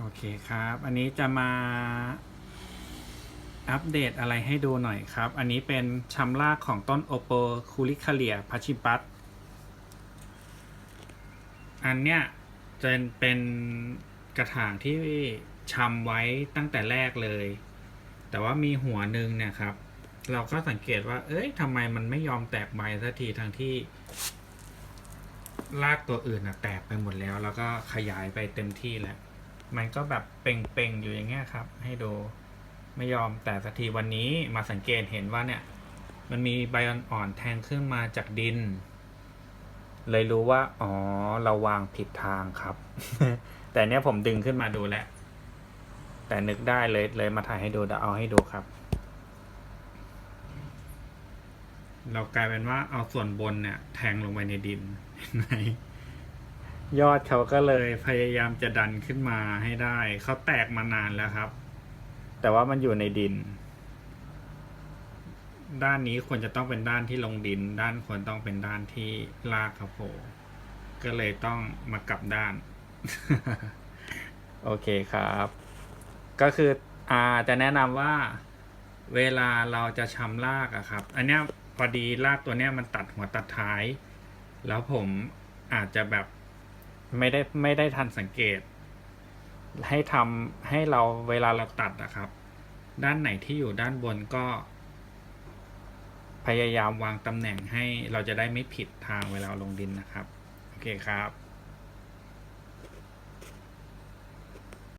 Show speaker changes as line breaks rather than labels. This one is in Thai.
โอเคครับ อันนี้จะมาอัปเดตอะไรให้ดูหน่อยครับ อันนี้เป็นชำรากของต้นโอโปคูลิคาเลียพัชิปัตอันเนี้ยจะเป็นกระถางที่ชำไว้ตั้งแต่แรกเลย แต่ว่ามีหัวหนึ่งเนี่ยครับ เราก็สังเกตว่า เอ้ยทำไมมันไม่ยอมแตกใบสักทีทั้งที่รากตัวอื่นอะแตกไปหมดแล้ว แล้วก็ขยายไปเต็มที่แล้ว มันก็แบบเป่งๆอยู่อย่างเงี้ยครับ ให้ดูไม่ยอมแต่สักทีวันนี้มาสังเกตเห็นว่าเนี่ย มันมีใบอ่อนๆแทงขึ้นมาจากดิน เลยรู้ว่า อ๋อ เราวางผิดทางครับ แต่เนี้ยผมดึงขึ้นมาดูแล้ว แต่นึกได้เลยเลยมาถ่ายให้ดูเดี๋ยวเอาให้ดูครับ เรากลายเป็นว่าเอาส่วนบนเนี่ย แทงลงไปในดินเห็นไหม ยอดเขาก็เลยพยายามจะดันขึ้นมาให้ได้ เขาแตกมานานแล้วครับ แต่ว่ามันอยู่ในดิน ด้านนี้ควรจะต้องเป็นด้านที่ลงดิน ด้านควรต้องเป็นด้านที่ลากครับโผล่ก็เลยต้องมากลับด้าน โอเคครับ ก็คืออาจะแนะนำว่าเวลาเราจะชำรากอะครับ อันเนี้ยพอดีรากตัวเนี้ยมันตัดหัวตัดท้าย แล้วผมอาจจะแบบ ไม่ได้ไม่ได้ทันสังเกต ให้ทำให้เราเวลาเราตัดนะครับ ด้านไหนที่อยู่ด้านบนก็ พยายามวางตำแหน่งให้เราจะได้ไม่ผิดทางเวลาลงดินนะครับ โอเคครับ